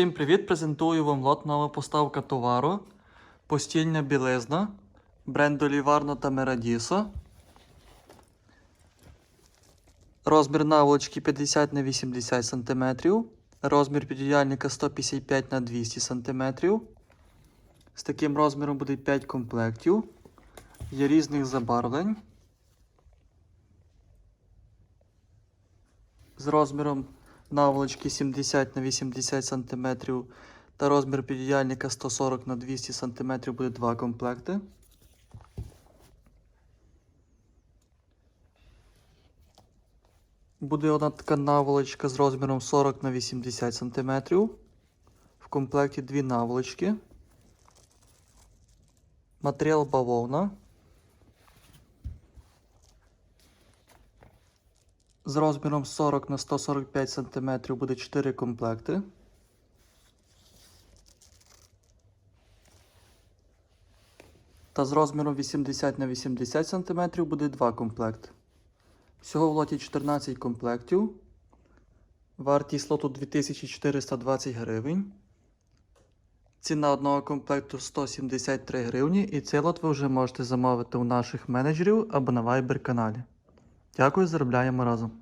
Всім привіт! Презентую вам лот нова поставка товару. Постільня білизна бренду Ліварно та Мерадісо. Розмір наволочки 50 на 80 см. Розмір підв'яльника 155 на 200 см. З таким розміром буде 5 комплектів. Є різних забарвлень. З розміром наволочки 70 на 80 см та розмір підіяльника 140 на 200 см буде два комплекти. Буде одна така наволочка з розміром 40 на 80 см. В комплекті дві наволочки. Матеріал бавовна. З розміром 40 на 145 см буде 4 комплекти. Та з розміром 80 на 80 см буде 2 комплекти. Всього в лоті 14 комплектів. Вартість лоту 2420 гривень. Ціна одного комплекту 173 гривні. І цей лот ви вже можете замовити у наших менеджерів або на Viber каналі. Дякую, заробляємо разом.